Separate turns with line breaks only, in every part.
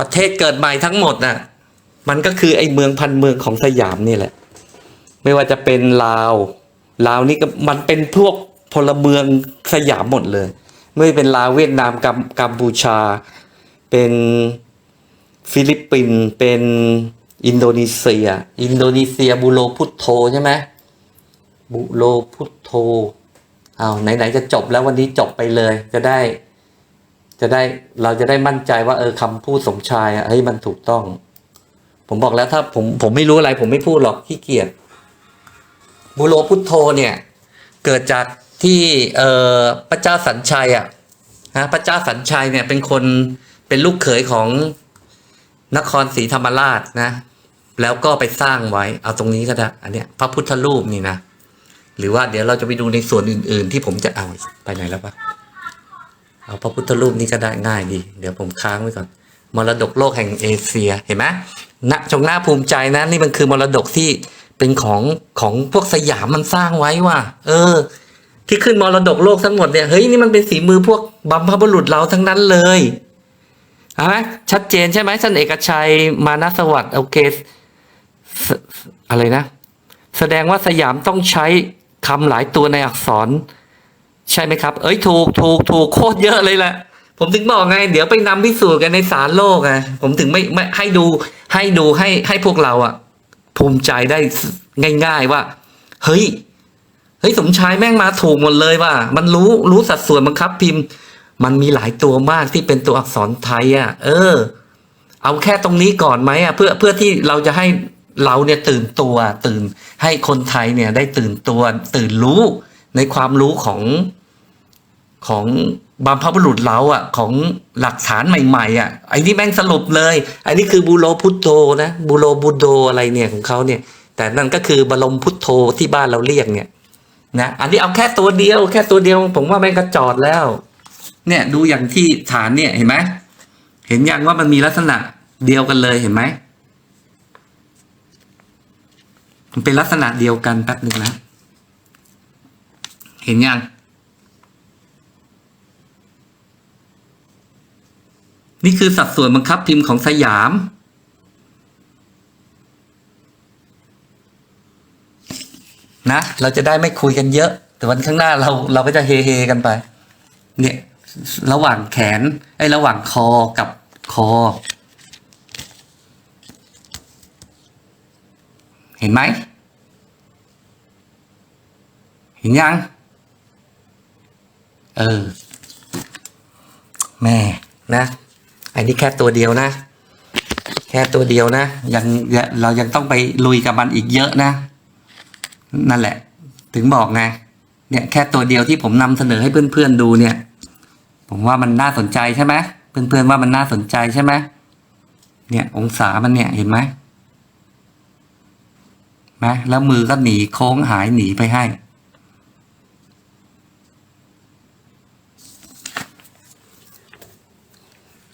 ประเทศเกิดใหม่ทั้งหมดน่ะ มันก็คือไอ้เมืองพันเมืองของสยามนี่แหละ ไม่ว่าจะเป็นลาวลาวนี่ก็มันเป็นพวกพลเมืองสยามหมดเลย ไม่ว่าเป็นลาวเวียดนามกัมกัมพูชา เป็นฟิลิปปินส์เป็นอินโดนีเซีย อินโดนีเซียบูโรพุตโธใช่ไหมบูโรพุตโธอ้าวไหนๆจะจบแล้ววันนี้จบไปเลยจะได้ จะได้เราจะได้มั่นใจว่าเออคำพูดสมชายอะเฮ้ยมันถูกต้อง ผมบอกแล้วถ้าผมผมไม่รู้อะไร ผมไม่พูดหรอกขี้เกียจบูโรพุทโธเนี่ย เกิดจากที่เออพระเจ้าสัญชัยอะนะพระเจ้าสัญชัยเนี่ยเป็นคนเป็นลูกเขยของนครศรีธรรมราชนะ แล้วก็ไปสร้างไว้เอาตรงนี้ก็ได้อันเนี้ยพระพุทธรูปนี่นะ หรือว่าเดี๋ยวเราจะไปดูในส่วนอื่น ๆ ที่ผมจะเอาไปไหนแล้วปะ เอาพระพุทธรูปนี่ก็ได้ง่ายดี เดี๋ยวผมค้างไว้ก่อน มรดกโลกแห่งเอเชียเห็นไหมณจงน่าภูมิใจนะนี่มันคือมรดกที่เป็นของของพวกสยามมันสร้างไว้ว่ะเออ ที่ขึ้นมรดกโลกทั้งหมดเนี่ยเฮ้ยนี่มันเป็นฝีมือพวกบัมพบุรุษเราทั้งนั้นเลยเห็นไหมชัดเจนใช่ไหมท่านเอกชัยมานะสวัสดิ์โอเคสอะไรนะ แสดงว่าสยามต้องใช้คำหลายตัวในอักษร ใช่ไหมครับ เอ้ยถูกถูกถูกโคตรเยอะเลยแหละผมถึงบอกไง เดี๋ยวไปนำพิสูจน์กันในศาลโลกไงผมถึงไม่ไม่ให้ดูให้ดูให้ให้พวกเราอะภูมิใจได้ง่าย ๆว่า เฮ้ยเฮ้ยสมชายแม่งมาถูกหมดเลยว่า มันรู้รู้สัดส่วนบังคับพิมพ์ มันมีหลายตัวมากที่เป็นตัวอักษรไทยอะเออ เอาแค่ตรงนี้ก่อนไหมอะเพื่อเพื่อที่เราจะให้เราเนี่ยตื่นตัวตื่นให้คนไทยเนี่ยได้ตื่นตัวตื่นรู้ในความรู้ของ ของบัมพบุรุษเราอะ ของหลักฐานใหม่ๆอะไอ้นี่แม่งสรุปเลยไอ้นี่คือบูโรพุทโธนะบูโรบูโดอะไรเนี่ยของเขาเนี่ย แต่นั่นก็คือบรมพุทโธที่บ้านเราเรียกเนี่ยนะอันนี้เอาแค่ตัวเดียว แค่ตัวเดียว ผมว่าแม่งก็จอดแล้ว เนี่ยดูอย่างที่ฐานเนี่ยเห็นไหมเห็นยังว่ามันมีลักษณะเดียวกันเลยเห็นไหมมันเป็นลักษณะเดียวกันแป๊บหนึ่งนะ เห็นยัง นี่คือสัดส่วนบังคับพิมพ์ของสยาม นะ เราจะได้ไม่คุยกันเยอะ แต่วันข้างหน้าเราเราก็จะเฮเฮกันไป เนี่ย ระหว่างแขน ไอ้ระหว่างคอกับคอ เห็นไหม เห็นยัง เออ แม่นะ อันนี้แค่ตัวเดียวนะ แค่ตัวเดียวนะยังเรายังต้องไปลุยกับมันอีกเยอะนะ นั่นแหละ ถึงบอกไงเนี่ยแค่ตัวเดียวที่ผมนำเสนอให้เพื่อนๆดูเนี่ย ผมว่ามันน่าสนใจใช่ไหมเพื่อนๆว่ามันน่าสนใจใช่ไหมเนี่ย องศามันเนี่ยเห็นไหมนะแล้วมือก็หนีโค้งหายหนีไปให้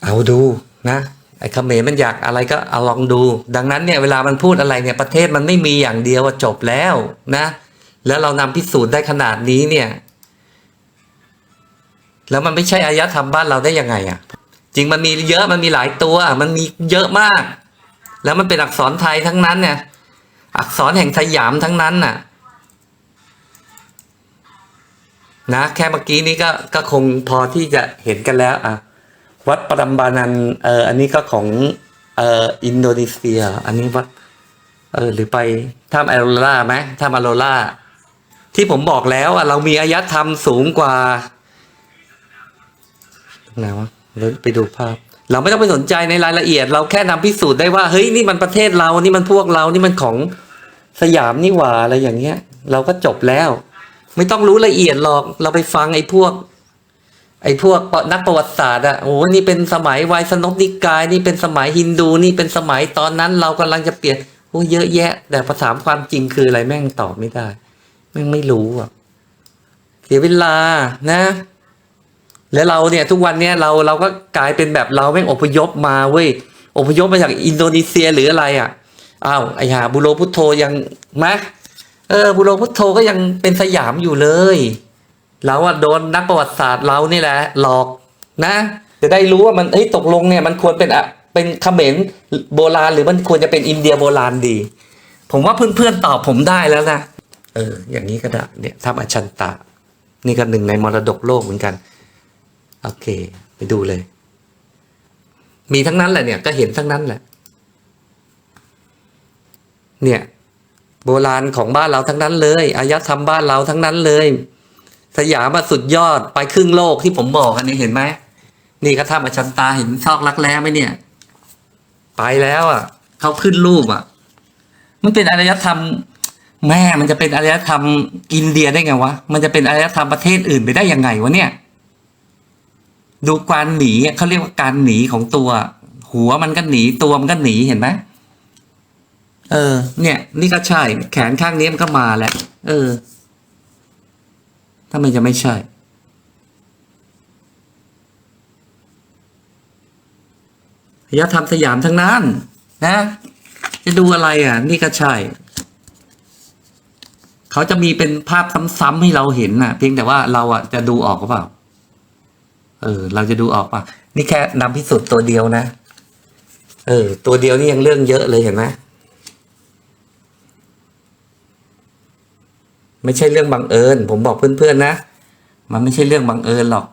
เอาดูนะไอ้เขมรมันอยากอะไรก็เอาลองดู ดังนั้นเนี่ยเวลามันพูดอะไรเนี่ยประเทศมันไม่มีอย่างเดียวว่าจบแล้วนะ แล้วเรานำพิสูจน์ได้ขนาดนี้เนี่ย แล้วมันไม่ใช่อารยธรรมบ้านเราได้ยังไงอะ่ะ จริงมันมีเยอะมันมีหลายตัว มันมีเยอะมาก แล้วมันเป็นอักษรไทยทั้งนั้นเนี่ย อักษรแห่งสยามทั้งนั้นน่ะ นะ แค่เมื่อกี้นี้ก็ก็คงพอที่จะเห็นกันแล้วอะ วัดปรัมบานันเอออันนี้ก็ของเอ่ออินโดนีเซีย อันนี้วัดเออหรือไปถ้ำอโรล่าไหมถ้ำอโรล่าที่ผมบอกแล้วอะเรามีอายธรรมสูงกว่าตรงไหนวะเดี๋ยวไปดูภาพ เราไม่ต้องไปสนใจในรายละเอียด เราแค่นำพิสูจน์ได้ว่าเฮ้ยนี่มันประเทศเรานี่มันพวกเรานี่มันของสยามนี่หว่าอะไรอย่างเงี้ย เราก็จบแล้ว ไม่ต้องรู้ละเอียดหรอกเราไปฟังไอ้พวก ไอ้พวกนักประวัติศาสตร์อะโอ้นี่เป็นสมัยไวยสนกนิกาย นี่เป็นสมัยฮินดูนี่เป็นสมัยตอนนั้น เรากำลังจะเปลี่ยนโอ้เยอะแยะ แต่ภาษาความจริงคืออะไรแม่งตอบไม่ได้แม่งไม่รู้อะเสียเวลานะ แล้วเราเนี่ย ทุกวันเนี่ยเราเราก็กลายเป็นแบบเราแม่งอพยพมาเว้ยอพยพมาจากอินโดนีเซียหรืออะไรอะอ้าวไอ้หาบุโรพุทโธยังมะเออบุโรพุทโธก็ยังเป็นสยามอยู่เลย เราอะโดนนักประวัติศาสตร์เรานี่แหละหลอกนะ จะได้รู้ว่ามันเฮ้ยตกลงเนี่ยมันควรเป็นอะเป็นเขมรโบราณหรือมันควรจะเป็นอินเดียโบราณดี ผมว่าเพื่อนๆตอบผมได้แล้วนะเออ อย่างนี้ก็ได้เนี่ยถ้ำอชันตะ นี่ก็หนึ่งในมรดกโลกเหมือนกัน โอเค ไปดูเลย มีทั้งนั้นแหละเนี่ย ก็เห็นทั้งนั้นแหละ เนี่ย โบราณของบ้านเราทั้งนั้นเลยอารยธรรมบ้านเราทั้งนั้นเลย สยามมาสุดยอดไปครึ่งโลกที่ผมบอกอันนี้เห็นไหมนี่ก็ถ้ำอชันตาเห็นซอกรักแร้ไหมเนี่ย ไปแล้วอะเขาขึ้นรูปอะ มันเป็นอารยธรรม แม่มันจะเป็นอารยธรรมอินเดียได้ไงวะมันจะเป็นอารยธรรมประเทศอื่นไปได้ยังไงวะเนี่ยดูการหนีอะเขาเรียกว่าการหนีของตัว หัวมันก็หนีตัวมันก็หนีเห็นไหมเออ เนี่ย นี่ก็ใช่ แขนข้างนี้มันก็มาแล้วเออ ทำไมจะไม่ใช่อยธรรมสยามทั้งนั้น นะ จะดูอะไรอะ นี่ก็ใช่ เขาจะมีเป็นภาพซ้ำๆให้เราเห็นน่ะ เพียงแต่ว่าเราอะจะดูออกหรือเปล่า เออ เราจะดูออกป่ะ นี่แค่นำพิสูจน์ตัวเดียวนะ เออ ตัวเดียวนี่ยังเรื่องเยอะเลยเห็นไหม ไม่ใช่เรื่องบังเอิญ ผมบอกเพื่อนๆนะ มันไม่ใช่เรื่องบังเอิญหรอก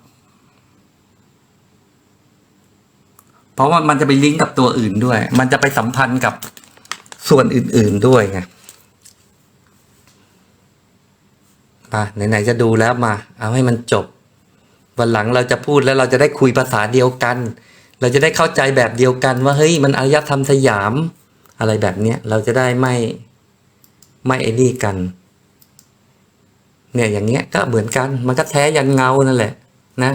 เพราะว่ามันจะไปลิงก์กับตัวอื่นด้วย มันจะไปสัมพันธ์กับส่วนอื่นๆด้วยไงมาไหนๆจะดูแล้วมา เอาให้มันจบ วันหลังเราจะพูดแล้วเราจะได้คุยภาษาเดียวกัน เราจะได้เข้าใจแบบเดียวกันว่าเฮ้ยมันอารยธรรมสยาม อะไรแบบเนี้ยเราจะได้ไม่ไม่ไอ้นี่กัน เนี่ยอย่างเงี้ยก็เหมือนกันมันก็แท้ยันเงานั่นแหละนะ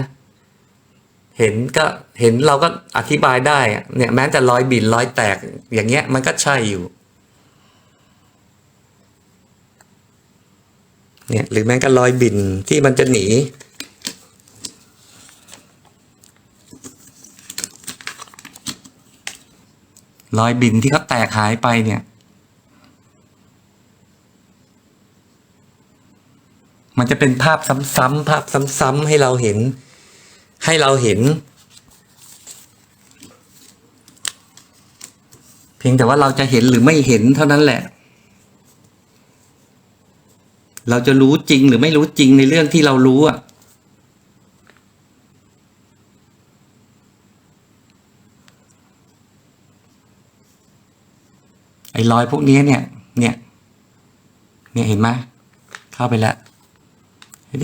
เห็นก็เห็นเราก็อธิบายได้เนี่ยแม้แต่รอยบินรอยแตกอย่างเงี้ยมันก็ใช่อยู่เนี่ยหรือแม้แต่รอยบินที่มันจะหนี รอยบินที่เขาแตกหายไปเนี่ย มันจะเป็นภาพซ้ำๆภาพซ้ำๆให้เราเห็น ให้เราเห็น เพียงแต่ว่าเราจะเห็นหรือไม่เห็นเท่านั้นแหละ เราจะรู้จริงหรือไม่รู้จริงในเรื่องที่เรารู้อะไอ้รอยพวกนี้เนี่ย เนี่ย เนี่ยเห็นไหมเข้าไปแล้ว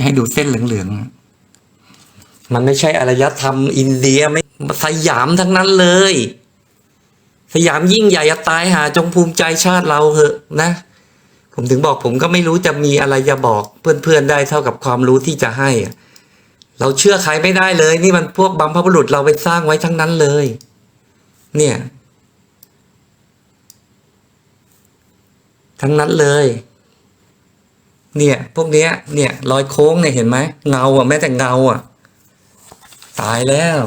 ให้ดูเส้นเหลืองๆ มันไม่ใช่อารยธรรมอินเดียไม่สยามทั้งนั้นเลย สยามยิ่งใหญ่ตายหาจงภูมิใจชาติเราเหอะนะ ผมถึงบอกผมก็ไม่รู้จะมีอะไรจะบอกเพื่อนๆได้เท่ากับความรู้ที่จะให้ เราเชื่อใครไม่ได้เลย นี่มันพวกบัมพบุรุษเราไปสร้างไว้ทั้งนั้นเลย เนี่ย ทั้งนั้นเลย เนี่ยพวกเนี้ยเนี่ยรอยโค้งเนี่ยเห็นไหมเงาอะแม้แต่เงาอะ ตายแล้ว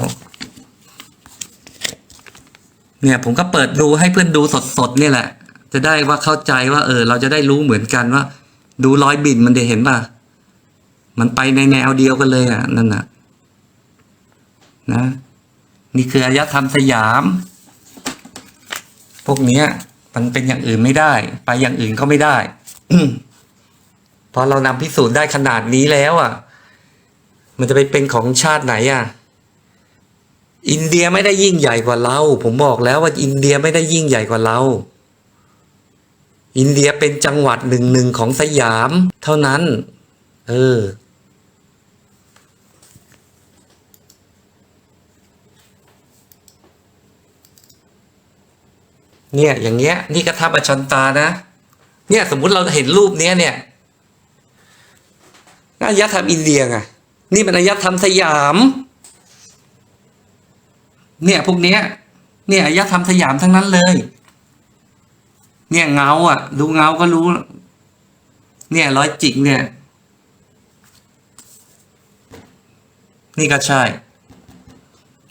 เนี่ยผมก็เปิดดูให้เพื่อนดูสดๆเนี่ยแหละ จะได้ว่าเข้าใจว่า เออ เราจะได้รู้เหมือนกันว่า ดูรอยบินมันได้เห็นป่ะมันไปในแนวเดียวกันเลยอะนั่นน่ะนะนี่คืออารยธรรมสยาม พวกเนี้ย มันเป็นอย่างอื่นไม่ได้ ไปอย่างอื่นก็ไม่ได้ พอเรานำพิสูจน์ได้ขนาดนี้แล้วอะ มันจะไปเป็นของชาติไหนอะ อินเดียไม่ได้ยิ่งใหญ่กว่าเรา ผมบอกแล้วว่าอินเดียไม่ได้ยิ่งใหญ่กว่าเรา อินเดียเป็นจังหวัดหนึ่งหนึ่งของสยาม เท่านั้น เออเนี่ยอย่างเงี้ย นี่ก็ทับอชันตานะ เนี่ยสมมุติเราเห็นรูปเนี้ยเนี่ย อารยธรรมอินเดียไงนี่เป็นอารยธรรมสยาม เนี่ยพวกเนี้ย เนี่ยอารยธรรมสยามทั้งนั้นเลย เนี่ยเงาอะ ดูเงาก็รู้ เนี่ยร้อยจิกเนี่ย นี่ก็ใช่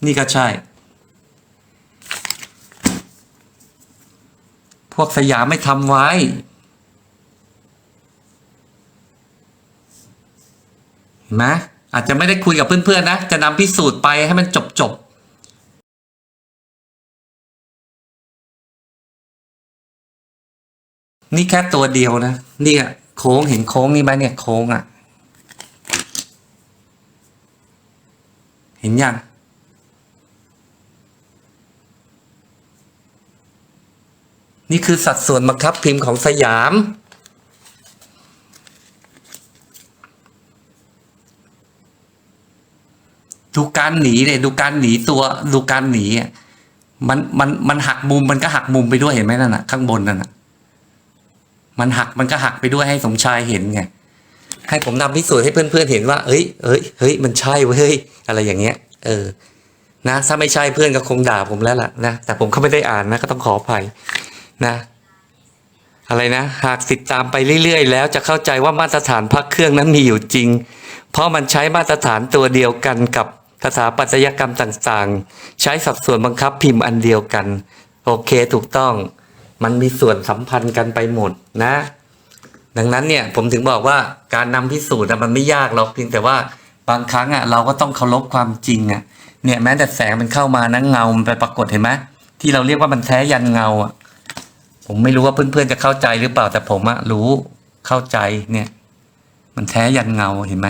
นี่ก็ใช่ พวกสยามไม่ทำไว้ เห็นไหมอาจจะไม่ได้คุยกับเพื่อนๆนะ จะนำพิสูจน์ไปให้มันจบๆนี่แค่ตัวเดียวนะเนี่ยโค้งเห็นโค้งนี่ไหมเนี่ยโค้งอะ่ะ เห็นยังนี่คือสัดส่วนบังคับพิมพ์ของสยาม ดูการหนีเลยดูการหนีตัวดูการหนีอะมันมันมันหักมุมมันก็หักมุมไปด้วยเห็นไหมนั่นน่ะ ข้างบนนั่นน่ะ มันหักมันก็หักไปด้วยให้สมชายเห็นไงให้ผมนำพิสูจน์ให้เพื่อนๆเห็นว่าเอ้ยเอ้ยเฮ้ยมันใช่เว้ยอะไรอย่างเงี้ย เออ นะถ้าไม่ใช่เพื่อนก็คงด่าผมแล้วล่ะนะแต่ผมก็ไม่ได้อ่านนะก็ต้องขออภัยนะอะไรนะ หากติดตามไปเรื่อยๆ แล้วจะเข้าใจว่ามาตรฐานพักเครื่องนั้นมีอยู่จริง เพราะมันใช้มาตรฐานตัวเดียวกันกับ ถาปัตยกรรมต่างๆ ใช้สัดส่วนบังคับพิมพ์อันเดียวกัน โอเคถูกต้อง มันมีส่วนสัมพันธ์กันไปหมดนะ ดังนั้นเนี่ยผมถึงบอกว่าการนำพิสูจน์มันไม่ยากหรอกเพียงแต่ว่าบางครั้งอะเราก็ต้องเคารพความจริงอะเนี่ยแม้แต่แสงมันเข้ามานะเงามันไปปรากฏเห็นไหมที่เราเรียกว่ามันแท้ยันเงาอะผมไม่รู้ว่าเพื่อนๆจะเข้าใจหรือเปล่าแต่ผมอะรู้เข้าใจเนี่ย มันแท้ยันเงาเห็นไหม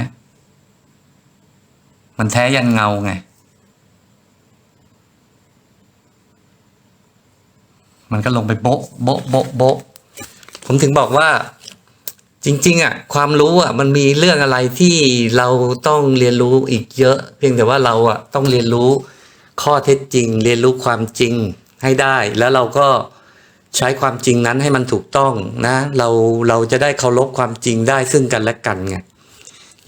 มันแท้ยันเงาไง มันก็ลงไปโบ๊ะโบ๊ะโบ๊ะโบ๊ะผมถึงบอกว่าจริง ๆ อะ ความรู้อะ มันมีเรื่องอะไรที่เราต้องเรียนรู้อีกเยอะ เพียงแต่ว่าเราอะต้องเรียนรู้ข้อเท็จจริง เรียนรู้ความจริงให้ได้ แล้วเราก็ใช้ความจริงนั้นให้มันถูกต้องนะ เราเราจะได้เคารพความจริงได้ซึ่งกันและกันไง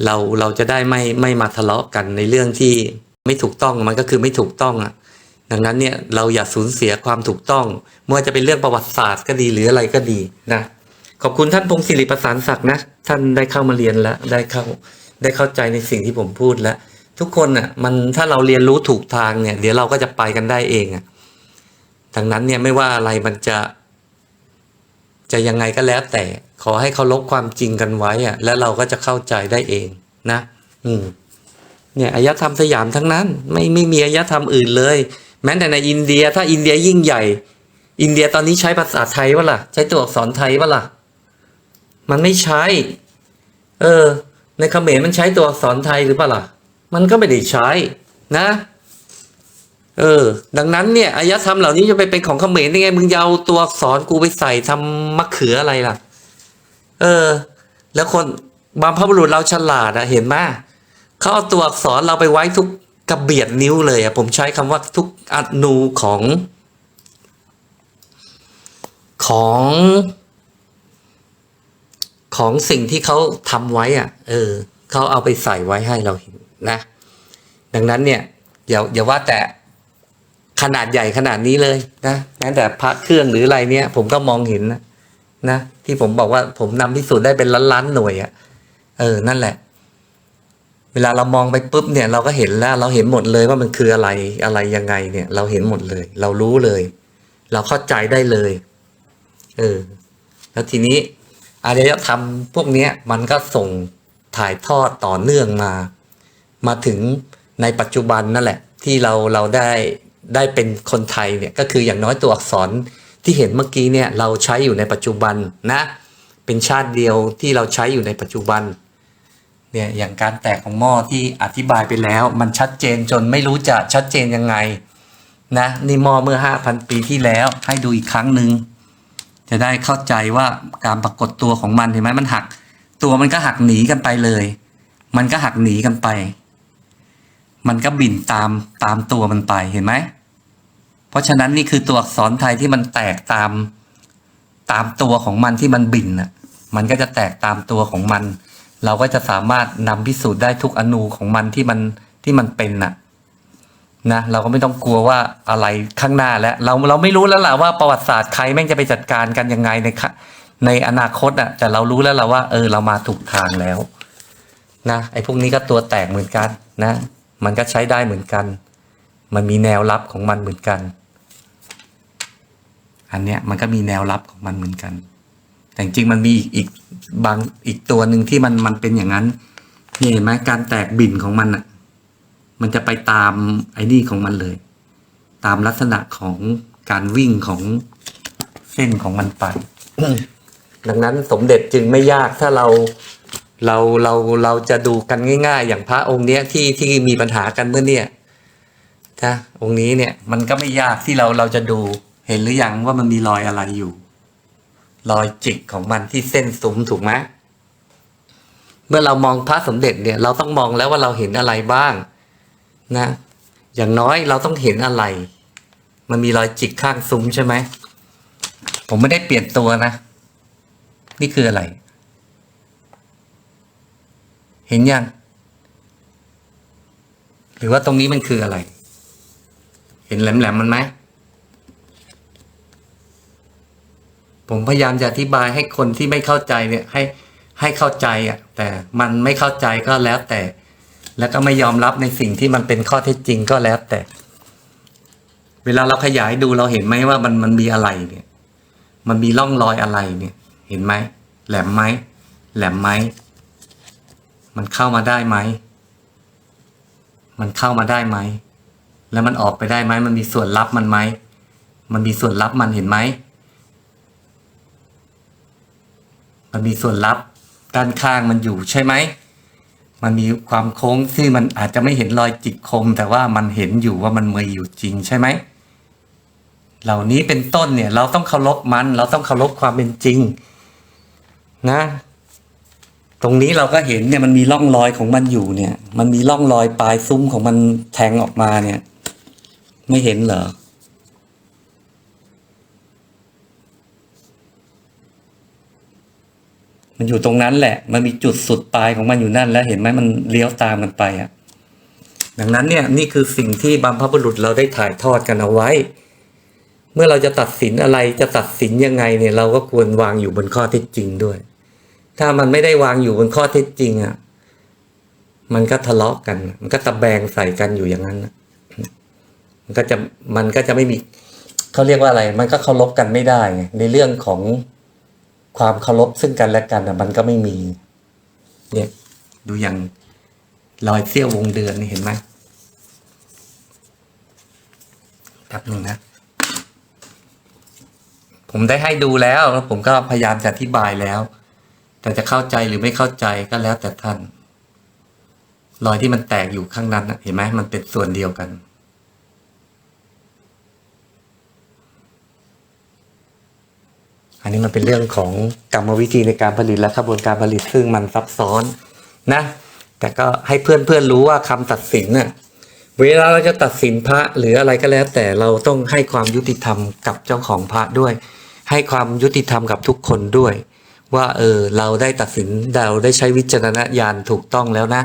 เราเราจะได้ไม่ไม่มาทะเลาะกันในเรื่องที่ไม่ถูกต้องมันก็คือไม่ถูกต้องอะดังนั้นเนี่ยเราอย่าสูญเสียความถูกต้องไม่ว่าจะเป็นเรื่องประวัติศาสตร์ก็ดีหรืออะไรก็ดีนะขอบคุณท่านพงศิริประสานศักดิ์นะท่านได้เข้ามาเรียนแล้วได้เข้าได้เข้าใจในสิ่งที่ผมพูดแล้ว ทุกคนอะมันถ้าเราเรียนรู้ถูกทางเนี่ย เดี๋ยวเราก็จะไปกันได้เองอะดังนั้นเนี่ยไม่ว่าอะไรมันจะ จะยังไงก็แล้วแต่ ขอให้เคารพความจริงกันไว้อะแล้วเราก็จะเข้าใจได้เองนะ อืม เนี่ยอายธรรมสยามทั้งนั้น ไม่ไม่มีอายธรรมอื่นเลย แม้แต่ในอินเดีย ถ้าอินเดียยิ่งใหญ่ อินเดียตอนนี้ใช้ภาษาไทยวะล่ะ ใช้ตัวอักษรไทยวะล่ะ มันไม่ใช้ เออ ในเขมรมันใช้ตัวอักษรไทยหรือเปล่าล่ะ มันก็ไม่ได้ใช้นะเออ ดังนั้นเนี่ยอายธรรมเหล่านี้จะไปเป็นของเขมรได้ไง มึงเอาตัวอักษรกูไปใส่ทำมะเขืออะไรล่ะ ออแล้วคนบางพบุรุษเราฉลาดอะเห็นไหมเขาเอาตัวอักษรเราไปไว้ทุกกระเบียดนิ้วเลยอะผมใช้คำว่าทุกอนูของ ของของสิ่งที่เขาทำไว้อะ เออ เขาเอาไปใส่ไว้ให้เราเห็นนะ ดังนั้นเนี่ยอย่าอย่าว่าแต่ขนาดใหญ่ขนาดนี้เลยนะแม้แต่พระเครื่องหรืออะไรเนี่ย ผมก็มองเห็นนะ นะ ที่ผมบอกว่าผมนำพิสูจน์ได้เป็นล้านล้านๆหน่วยอะเออ นั่นแหละ เวลาเรามองไปปุ๊บเนี่ย เราก็เห็นแล้ว เราเห็นหมดเลยว่ามันคืออะไรอะไรยังไง เนี่ย เราเห็นหมดเลย เรารู้เลย เราเข้าใจได้เลย เออ แล้วทีนี้อารยธรรมพวกเนี้ยมันก็ส่งถ่ายทอดต่อเนื่องมา มาถึงในปัจจุบันนั่นแหละ ที่เราเราได้ได้เป็นคนไทยเนี่ย ก็คืออย่างน้อยตัวอักษร ที่เห็นเมื่อกี้เนี่ยเราใช้อยู่ในปัจจุบันนะเป็นชาติเดียวที่เราใช้อยู่ในปัจจุบันเนี่ยอย่างการแตกของหม้อที่อธิบายไปแล้ว มันชัดเจนจนไม่รู้จะชัดเจนยังไงนะนี่หม้อเมื่อห้าพันปีที่แล้วให้ดูอีกครั้งหนึ่งจะได้เข้าใจว่าการปรากฏตัวของมันเห็นไหมมันหัก ตัวมันก็หักหนีกันไปเลย มันก็หักหนีกันไป มันก็บินตามตามตัวมันไปเห็นไหม เพราะฉะนั้นนี่คือตัวอักษรไทยที่มันแตกตามตามตัวของมันที่มันบินน่ะ มันก็จะแตกตามตัวของมัน เราก็จะสามารถนำพิสูจน์ได้ทุกอนูของมันที่มันที่มันเป็นน่ะนะเราก็ไม่ต้องกลัวว่าอะไรข้างหน้าแล้วเราเราไม่รู้แล้วล่ะว่าประวัติศาสตร์ใครแม่งจะไปจัดการกันยังไงในในอนาคตอะ แต่เรารู้แล้วล่ะว่า เออเรามาถูกทางแล้วนะไอ้พวกนี้ก็ตัวแตกเหมือนกันนะ มันก็ใช้ได้เหมือนกัน มันมีแนวรับของมันเหมือนกัน อันเนี้ยมันก็มีแนวรับของมันเหมือนกัน แต่จริงๆมันมีอีกอีกบางอีกตัวหนึ่งที่มันมันเป็นอย่างนั้นนี่เห็นไหมการแตกบิ่นของมันอะ มันจะไปตามไอ้นี่ของมันเลย ตามลักษณะของการวิ่งของเส้นของมันไปดังนั้นสมเด็จจึงไม่ยากถ้าเราเราเราเราจะดูกันง่าย ๆ อย่างพระองค์เนี้ยที่ที่มีปัญหากันเมื่อเนี่ยนะองค์นี้เนี่ยมันก็ไม่ยากที่เราเราจะดู เห็นหรือยังว่ามันมีรอยอะไรอยู่ รอยจิกของมันที่เส้นซุ้มถูกไหมเมื่อเรามองพระสมเด็จเนี่ย เราต้องมองแล้วว่าเราเห็นอะไรบ้างนะ อย่างน้อยเราต้องเห็นอะไร มันมีรอยจิกข้างซุ้มใช่ไหมผมไม่ได้เปลี่ยนตัวนะ นี่คืออะไร เห็นยัง หรือว่าตรงนี้มันคืออะไร เห็นแหลมๆมันไหม ผมพยายามจะอธิบายให้คนที่ไม่เข้าใจเนี่ยให้ให้เข้าใจอะแต่มันไม่เข้าใจก็แล้วแต่ แล้วก็ไม่ยอมรับในสิ่งที่มันเป็นข้อเท็จจริงก็แล้วแต่ เวลาเราขยายดูเราเห็นไหมว่ามันมันมีอะไรเนี่ย มันมีร่องรอยอะไรเนี่ย เห็นไหมแหลมไหมแหลมไหมมันเข้ามาได้ไหมมันเข้ามาได้ไหมแล้วมันออกไปได้ไหมมันมีส่วนลับมันไหมมันมีส่วนลับมันเห็นไหม มันมีส่วนลับด้านข้างมันอยู่ใช่ไหม มันมีความโค้งที่มันอาจจะไม่เห็นรอยจิกคม แต่ว่ามันเห็นอยู่ว่ามันมีอยู่จริงใช่ไหม เหล่านี้เป็นต้นเนี่ยเราต้องเคารพมัน เราต้องเคารพความเป็นจริง นะ ตรงนี้เราก็เห็นเนี่ยมันมีร่องรอยของมันอยู่เนี่ย มันมีร่องรอยปลายซุ้มของมันแทงออกมาเนี่ย ไม่เห็นเหรอ มันอยู่ตรงนั้นแหละ มันมีจุดสุดปลายของมันอยู่นั่นแล้วเห็นไหมมันเลี้ยวตามกันไปอะดังนั้นเนี่ยนี่คือสิ่งที่บรรพบุรุษเราได้ถ่ายทอดกันเอาไว้ เมื่อเราจะตัดสินอะไรจะตัดสินยังไงเนี่ย เราก็ควรวางอยู่บนข้อเท็จจริงด้วย ถ้ามันไม่ได้วางอยู่บนข้อเท็จจริงอะมันก็ทะเลาะกัน มันก็ตะแบงใส่กันอยู่อย่างนั้นนะมันก็จะมันก็จะไม่มีเขาเรียกว่าอะไร มันก็เคารพกันไม่ได้ไงในเรื่องของ ความเคารพซึ่งกันและกันมันก็ไม่มี เนี่ยดูอย่างรอยเสี้ยววงเดือนนี่เห็นไหมแป๊บหนึ่งนะ ผมได้ให้ดูแล้วแล้วผมก็พยายามจะอธิบายแล้ว แต่จะเข้าใจหรือไม่เข้าใจก็แล้วแต่ท่าน รอยที่มันแตกอยู่ข้างนั้นนะเห็นไหมมันเป็นส่วนเดียวกัน อันนี้มันเป็นเรื่องของกรรมวิธีในการผลิตและกระบวนการผลิตซึ่งมันซับซ้อนนะ แต่ก็ให้เพื่อนเพื่อนๆรู้ว่าคำตัดสินน่ะเวลาเราจะตัดสินพระหรืออะไรก็แล้ว แต่เราต้องให้ความยุติธรรมกับเจ้าของพระด้วย ให้ความยุติธรรมกับทุกคนด้วย ว่าเออเราได้ตัดสินเราได้ใช้วิจารณญาณถูกต้องแล้วนะ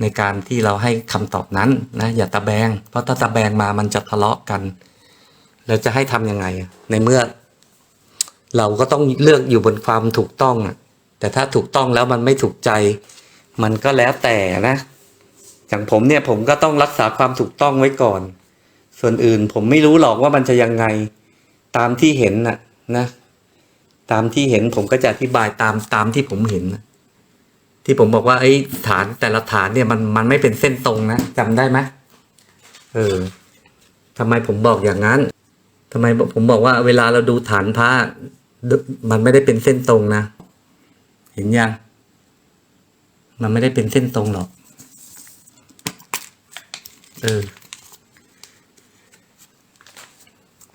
ในการที่เราให้คำตอบนั้นนะอย่าตะแบง เพราะถ้าตะแบงมามันจะทะเลาะกัน แล้วจะให้ทำยังไงในเมื่อ เราก็ต้องเลือกอยู่บนความถูกต้องแต่ถ้าถูกต้องแล้วมันไม่ถูกใจ มันก็แล้วแต่นะอย่างผมเนี่ยผมก็ต้องรักษาความถูกต้องไว้ก่อน ส่วนอื่นผมไม่รู้หรอกว่ามันจะยังไงตามที่เห็นน่ะนะ ตามที่เห็นผมก็จะอธิบายตามตามที่ผมเห็นนะที่ผมบอกว่าไอ้ฐานแต่ละฐานเนี่ยมันมันไม่เป็นเส้นตรงนะจำได้ไหมเออทำไมผมบอกอย่างนั้นทำไมผมบอกว่าเวลาเราดูฐานพระ มันไม่ได้เป็นเส้นตรงนะ เห็นยัง มันไม่ได้เป็นเส้นตรงหรอก เออ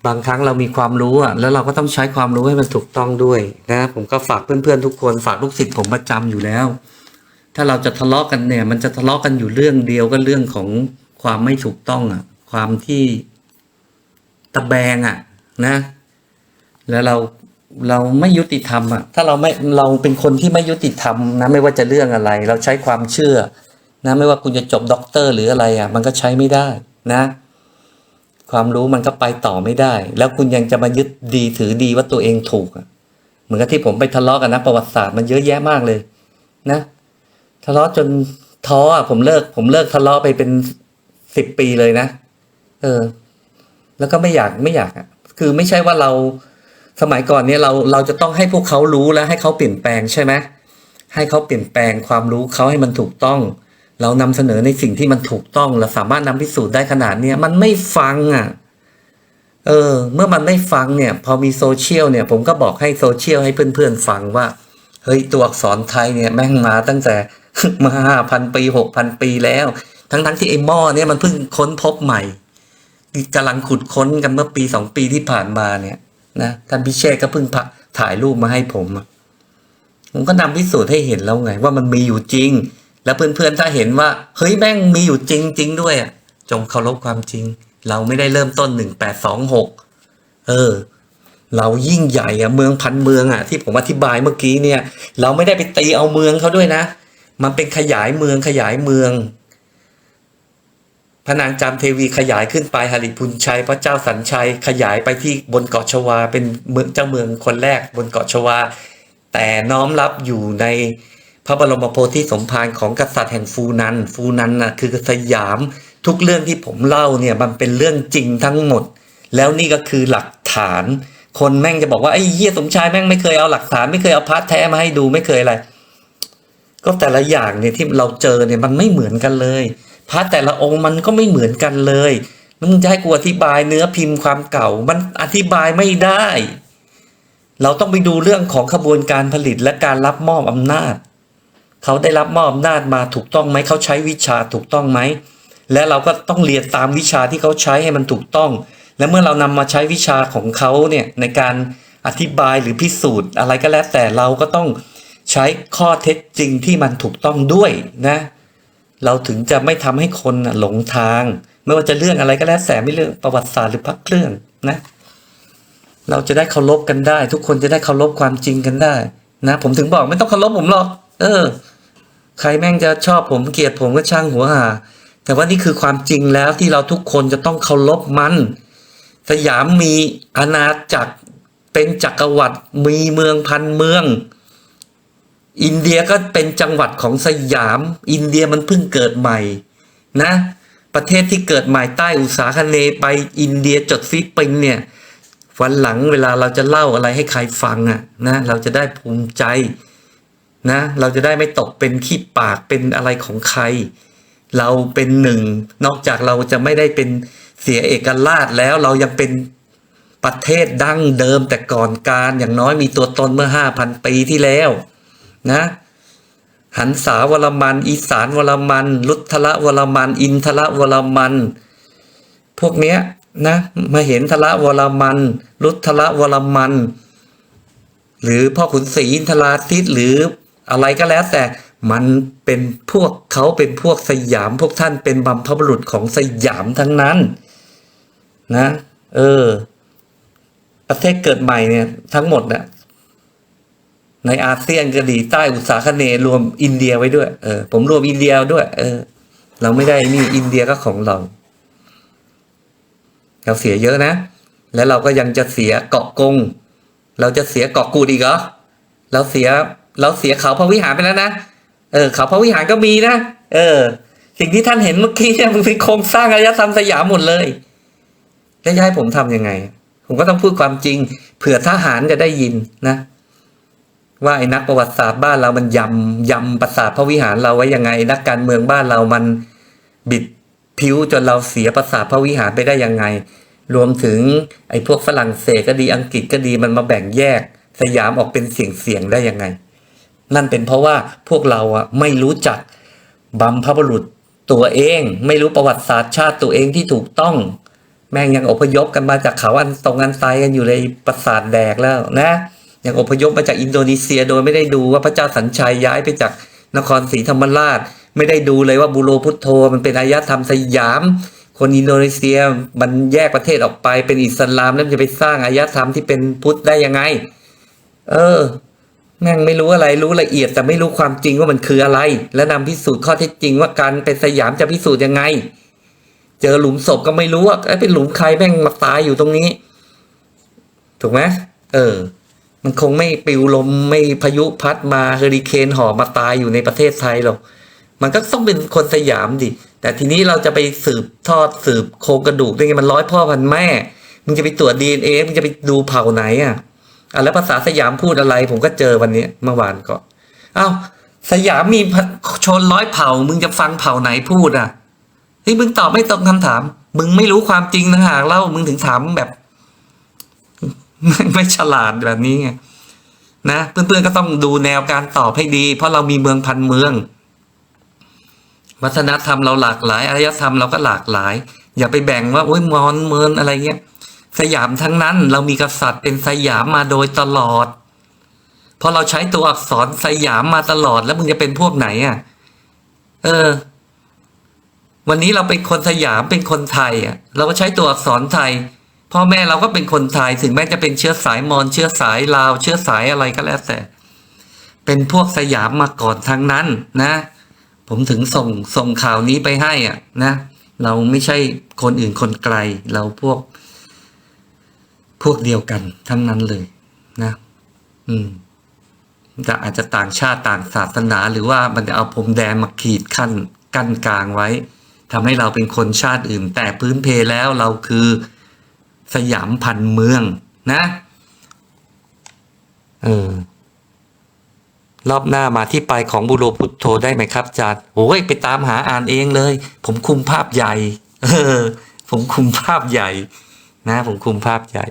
บางครั้งเรามีความรู้อะ แล้วเราก็ต้องใช้ความรู้ให้มันถูกต้องด้วยนะ ผมก็ฝากเพื่อนๆทุกคน ฝากลูกศิษย์ผมประจำอยู่แล้ว ถ้าเราจะทะเลาะกันเนี่ย มันจะทะเลาะกันอยู่เรื่องเดียวก็เรื่องของความไม่ถูกต้องอะ ความที่ตะแบงอะ นะ แล้วเรา เราไม่ยุติธรรมอะถ้าเราไม่เราเป็นคนที่ไม่ยุติธรรมนะไม่ว่าจะเรื่องอะไร เราใช้ความเชื่อนะไม่ว่าคุณจะจบด็อกเตอร์หรืออะไรอะ มันก็ใช้ไม่ได้นะ ความรู้มันก็ไปต่อไม่ได้ แล้วคุณยังจะมายึดดีถือดีว่าตัวเองถูกอะเหมือนกับที่ผมไปทะเลาะกันนะประวัติศาสตร์มันเยอะแยะมากเลย นะ ทะเลาะจนท้ออะผมเลิก ผมเลิกทะเลาะไปเป็นสิบปีเลยนะเออ แล้วก็ไม่อยากไม่อยากอะ คือไม่ใช่ว่าเรา สมัยก่อนเนี่ยเราเราจะต้องให้พวกเขารู้แล้วให้เขาเปลี่ยนแปลงใช่ไหมให้เขาเปลี่ยนแปลงความรู้เขาให้มันถูกต้อง เรานำเสนอในสิ่งที่มันถูกต้องเราสามารถนำพิสูจน์ได้ขนาดเนี้ยมันไม่ฟังอะเออ เมื่อมันไม่ฟังเนี่ย พอมีโซเชียลเนี่ย ผมก็บอกให้โซเชียลให้เพื่อนๆฟังว่าเฮ้ยตัวอักษรไทยเนี่ยแม่งมาตั้งแต่มาห้าพันปีหกพันปีแล้ว ทั้งๆที่ไอ้หม้อเนี่ยมันเพิ่งค้นพบใหม่กำลังขุดค้นกันเมื่อปีสองปีที่ผ่านมาเนี่ย นะท่านพิเชษก็เพิ่งพะถ่ายรูปมาให้ผมผมก็นำพิสูจน์ให้เห็นแล้วไง ว่ามันมีอยู่จริง แล้วเพื่อนๆถ้าเห็นว่า เฮ้ยแม่งมีอยู่จริงจริงด้วยอะจงเคารพความจริง เราไม่ได้เริ่มต้นหนึ่งแปดสองหกเออ เรายิ่งใหญ่อะเมืองพันเมืองอะที่ผมอธิบายเมื่อกี้เนี่ย เราไม่ได้ไปตีเอาเมืองเขาด้วยนะ มันเป็นขยายเมืองขยายเมือง พระนางจามเทวีขยายขึ้นไปหริพุนชัย พระเจ้าสัญชัยขยายไปที่บนเกาะชวา เป็นเมืองเจ้าเมืองคนแรกบนเกาะชวา แต่น้อมรับอยู่ในพระบรมโพธิสมภารของกษัตริย์แห่งฟูนัน ฟูนันน่ะคือสยามทุกเรื่องที่ผมเล่าเนี่ยมันเป็นเรื่องจริงทั้งหมด แล้วนี่ก็คือหลักฐาน คนแม่งจะบอกว่าไอ้เหี้ยสมชายแม่งไม่เคยเอาหลักฐานไม่เคยเอาพาร์ทแท้มาให้ดูไม่เคยอะไร ก็แต่ละอย่างเนี่ยที่เราเจอเนี่ยมันไม่เหมือนกันเลย พระแต่ละองค์มันก็ไม่เหมือนกันเลยแล้วมึงจะให้กูอธิบายเนื้อพิมพ์ความเก่า มันอธิบายไม่ได้ เราต้องไปดูเรื่องของขบวนการผลิตและการรับมอบอำนาจ เขาได้รับมอบอำนาจมาถูกต้องไหมเขาใช้วิชาถูกต้องไหม และเราก็ต้องเรียนตามวิชาที่เขาใช้ให้มันถูกต้อง และเมื่อเรานำมาใช้วิชาของเขาเนี่ยในการอธิบายหรือพิสูจน์ อะไรก็แล้วแต่เราก็ต้องใช้ข้อเท็จจริงที่มันถูกต้องด้วยนะ เราถึงจะไม่ทำให้คนหลงทาง ไม่ว่าจะเรื่องอะไรก็แล้วแต่ไม่เรื่องประวัติศาสตร์หรือพักเครื่องนะ เราจะได้เคารพกันได้ ทุกคนจะได้เคารพความจริงกันได้ นะ ผมถึงบอกไม่ต้องเคารพผมหรอก เออ ใครแม่งจะชอบผมเกลียดผมก็ช่างหัวหา แต่ว่านี่คือความจริงแล้วที่เราทุกคนจะต้องเคารพมัน สยามมีอาณาจักรเป็นจักรวรรดิมีเมืองพันเมือง อินเดียก็เป็นจังหวัดของสยาม อินเดียมันเพิ่งเกิดใหม่นะ ประเทศที่เกิดใหม่ใต้อุตสาคเนไปอินเดียจดฟิลิปปินเนี่ยวันหลังเวลาเราจะเล่าอะไรให้ใครฟังอะนะเราจะได้ภูมิใจนะเราจะได้ไม่ตกเป็นขี้ปากเป็นอะไรของใคร เราเป็นหนึ่ง นอกจากเราจะไม่ได้เป็นเสียเอกราชแล้วเรายังเป็นประเทศดั้งเดิมแต่ก่อนการอย่างน้อยมีตัวตนเมื่อห้าพันปีที่แล้ว นะหันษาวรมัน อีสานวรมัน ลุทธละวรมัน อินทละวรมัน พวกเนี้ยนะมาเห็นทละวรมัน ลุทธละวรมัน หรือพ่อขุนศรีอินทราทิตหรืออะไรก็แล้วแต่มันเป็นพวกเขาเป็นพวกสยามพวกท่านเป็นบัมพบุรุษของสยามทั้งนั้น นะ เออ ประเทศเกิดใหม่เนี่ย ทั้งหมดเนี่ย ในอาเซียนก็ดีใต้อุตสาคเนรวมอินเดียไว้ด้วย เออ ผมรวมอินเดียด้วย เออ เราไม่ได้นี่อินเดียก็ของเรา เราเสียเยอะนะ แล้วเราก็ยังจะเสียเกาะกง เราจะเสียเกาะกูดอีกเหรอ เราเสีย เราเสียเขาพระวิหารไปแล้วนะ เออ เขาพระวิหารก็มีนะ เออ สิ่งที่ท่านเห็นเมื่อกี้เนี่ยมันเป็นโครงสร้างอารยธรรมสยามหมดเลย แล้วจะให้ผมทำยังไง ผมก็ต้องพูดความจริง เผื่อทหารจะได้ยินนะ ว่าไอ้นักประวัติศาสตร์บ้านเรามันยำยำประสาทพระวิหารเราไว้ยังไง นักการเมืองบ้านเรามันบิดผิวจนเราเสียประสาทพระวิหารไปได้ยังไง รวมถึงไอ้พวกฝรั่งเศสก็ดีอังกฤษก็ดีมันมาแบ่งแยก สยามออกเป็นเสียงเสียงๆได้ยังไง นั่นเป็นเพราะว่าพวกเราอะไม่รู้จักบัมพบุรุษตัวเอง ไม่รู้ประวัติศาสตร์ชาติตัวเองที่ถูกต้อง แม่งยังอพยพกันมาจากเขาอันตรงอันไซกันอยู่ในประสาทแดกแล้วนะ อยังอพยพมาจากอินโดนีเซียโดยไม่ได้ดูว่าพระเจ้าสัญชัยย้ายไปจากนครศรีธรรมราช ไม่ได้ดูเลยว่าบูโรพุทโธมันเป็นอารยธรรมสยาม คนอินโดนีเซียมันแยกประเทศออกไปเป็นอิสลามแล้วจะไปสร้างอารยธรรมที่เป็นพุทธได้ยังไง เออแม่งไม่รู้อะไรรู้ละเอียดแต่ไม่รู้ความจริงว่ามันคืออะไร และนำพิสูจน์ข้อเท็จจริงว่าการเป็นสยามจะพิสูจน์ยังไง เจอหลุมศพก็ไม่รู้ว่าเอ้ยเป็นหลุมใครแม่งมาตายอยู่ตรงนี้ ถูกไหมเออ มันคงไม่ปิวลมไม่พายุพัดมาเฮอริเคนหอบมาตายอยู่ในประเทศไทยหรอก มันก็ต้องเป็นคนสยามดิ แต่ทีนี้เราจะไปสืบทอดสืบโครงกระดูกได้ไงมันร้อยพ่อพันแม่ มึงจะไปตรวจดีเอ็นเอมึงจะไปดูเผ่าไหนอะอะแล้วภาษาสยามพูดอะไร ผมก็เจอวันนี้เมื่อวานก็อ้าวสยามมีชนร้อยเผ่า มึงจะฟังเผ่าไหนพูดอะเฮ้ยมึงตอบไม่ตรงคำถาม มึงไม่รู้ความจริงนะหากเล่ามึงถึงถามแบบ ไม่ฉลาดแบบนี้ไงนะเพื่อนๆก็ต้องดูแนวการตอบให้ดี เพราะเรามีเมืองพันเมือง วัฒนธรรมเราหลากหลายอารยธรรมเราก็หลากหลาย อย่าไปแบ่งว่าโอ้ยมอนเมินอะไรเงี้ยสยามทั้งนั้นเรามีกษัตริย์เป็นสยามมาโดยตลอดเพราะเราใช้ตัวอักษรสยามมาตลอดแล้วมึงจะเป็นพวกไหนอะ เออ วันนี้เราเป็นคนสยามเป็นคนไทย อะ เราก็ใช้ตัวอักษรไทย พ่อแม่เราก็เป็นคนไทยถึงแม้จะเป็นเชื้อสายมอญเชื้อสายลาว เชื้อสายอะไรก็แล้วแต่ เป็นพวกสยามมาก่อนทั้งนั้นนะ ผมถึงส่งส่งข่าวนี้ไปให้อะนะ เราไม่ใช่คนอื่นคนไกล เราพวก พวกเดียวกันทั้งนั้นเลยนะ อืมแต่อาจจะต่างชาติต่างศาสนา หรือว่ามันจะเอาพรมแดงมาขีดขั้นกั้นกลางไว้ทำให้เราเป็นคนชาติอื่น แต่พื้นเพแล้วเราคือ สยามพันเมืองนะเออรอบหน้ามาที่ไปของบุโรพุทโธได้ไหมครับอาจารย์โอ้ยไปตามหาอ่านเองเลย ผมคุมภาพใหญ่ เออ ผมคุมภาพใหญ่ นะ ผมคุมภาพใหญ่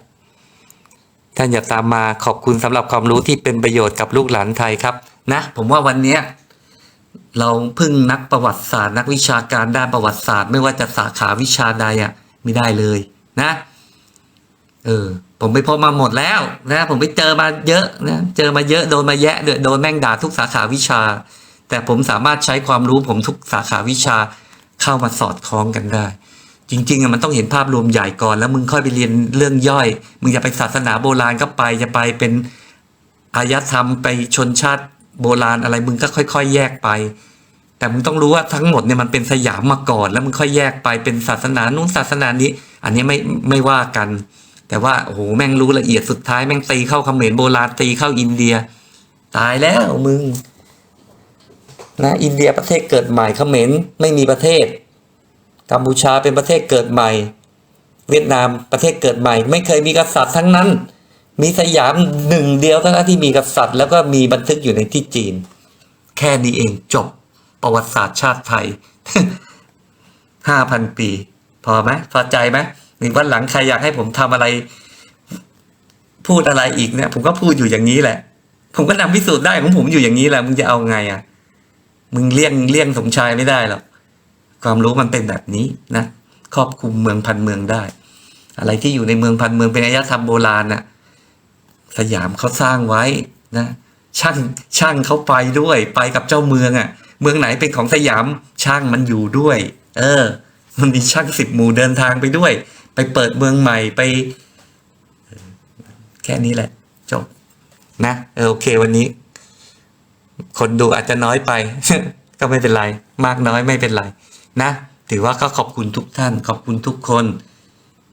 ท่านอยากตามมาขอบคุณสำหรับความรู้ที่เป็นประโยชน์กับลูกหลานไทยครับ นะ ผมว่าวันนี้เราพึ่งนักประวัติศาสตร์ นักวิชาการด้านประวัติศาสตร์ ไม่ว่าจะสาขาวิชาใดอะไม่ได้เลย นะ เออ ผมไปพบมาหมดแล้วนะผมไปเจอมาเยอะนะเจอมาเยอะโดนมาแยะด้วยโดนแม่งด่าทุกสาขาวิชา แต่ผมสามารถใช้ความรู้ผมทุกสาขาวิชาเข้ามาสอดคล้องกันได้ จริงๆอะมันต้องเห็นภาพรวมใหญ่ก่อน แล้วมึงค่อยไปเรียนเรื่องย่อย มึงอย่าไปศาสนาโบราณก็ไปจะไปเป็นอารยธรรมไปชนชาติโบราณอะไรมึงก็ค่อย ๆ แยกไป แต่มึงต้องรู้ว่าทั้งหมดเนี่ยมันเป็นสยามมาก่อน แล้วมึงค่อยแยกไปเป็นศาสนานู้นศาสนานี้ อันนี้ไม่ไม่ว่ากัน แต่ว่าโอ้โหแม่งรู้ละเอียดสุดท้ายแม่งตีเข้าเขมรโบราณตีเข้าอินเดีย ตายแล้วมึงนะอินเดียประเทศเกิดใหม่เขมรไม่มีประเทศ กัมพูชาเป็นประเทศเกิดใหม่ เวียดนามประเทศเกิดใหม่ ไม่เคยมีกษัตริย์ทั้งนั้น มีสยามหนึ่งเดียวเท่านั้นที่มีกษัตริย์ แล้วก็มีบันทึกอยู่ในที่จีน แค่นี้เองจบประวัติศาสตร์ชาติไทยห้าพันปี พอไหมพอใจไหม หนึ่งวันหลังใครอยากให้ผมทำอะไร พูดอะไรอีกเนี่ย ผมก็พูดอยู่อย่างนี้แหละ ผมก็นำพิสูจน์ได้ของผมอยู่อย่างนี้แหละมึงจะเอาไงอะ มึงเลี่ยงเลี่ยงสมชายไม่ได้หรอกความรู้มันเป็นแบบนี้นะครอบคลุมเมืองพันเมืองได้ อะไรที่อยู่ในเมืองพันเมืองเป็นอารยธรรมโบราณน่ะ สยามเขาสร้างไว้นะช่างช่างเขาไปด้วย ไปกับเจ้าเมืองอะ่ะ เมืองไหนเป็นของสยามช่างมันอยู่ด้วย เออ มันมีช่างสิบหมู่เดินทางไปด้วย ไปเปิดเมืองใหม่ไป แค่นี้แหละ จบ นะเออโอเควันนี้ คนดูอาจจะน้อยไป ก็ไม่เป็นไร มากน้อยไม่เป็นไร นะถือว่าก็ขอบคุณทุกท่าน ขอบคุณทุกคน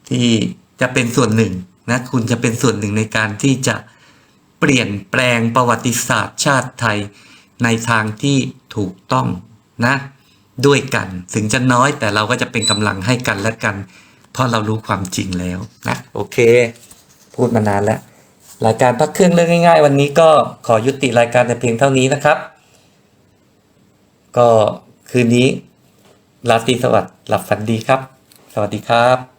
ที่จะเป็นส่วนหนึ่งนะคุณจะเป็นส่วนหนึ่งในการที่จะเปลี่ยนแปลงประวัติศาสตร์ชาติไทยในทางที่ถูกต้องนะ ด้วยกัน ถึงจะน้อยแต่เราก็จะเป็นกำลังให้กันและกัน เพราะเรารู้ความจริงแล้วนะโอเค พูดมานานแล้ว รายการพักเครื่องเรื่องง่าย ๆ วันนี้ก็ขอยุติรายการแต่เพียงเท่านี้นะครับ ก็คืนนี้ราตรีสวัสดิ์หลับฝันดีครับ สวัสดีครับ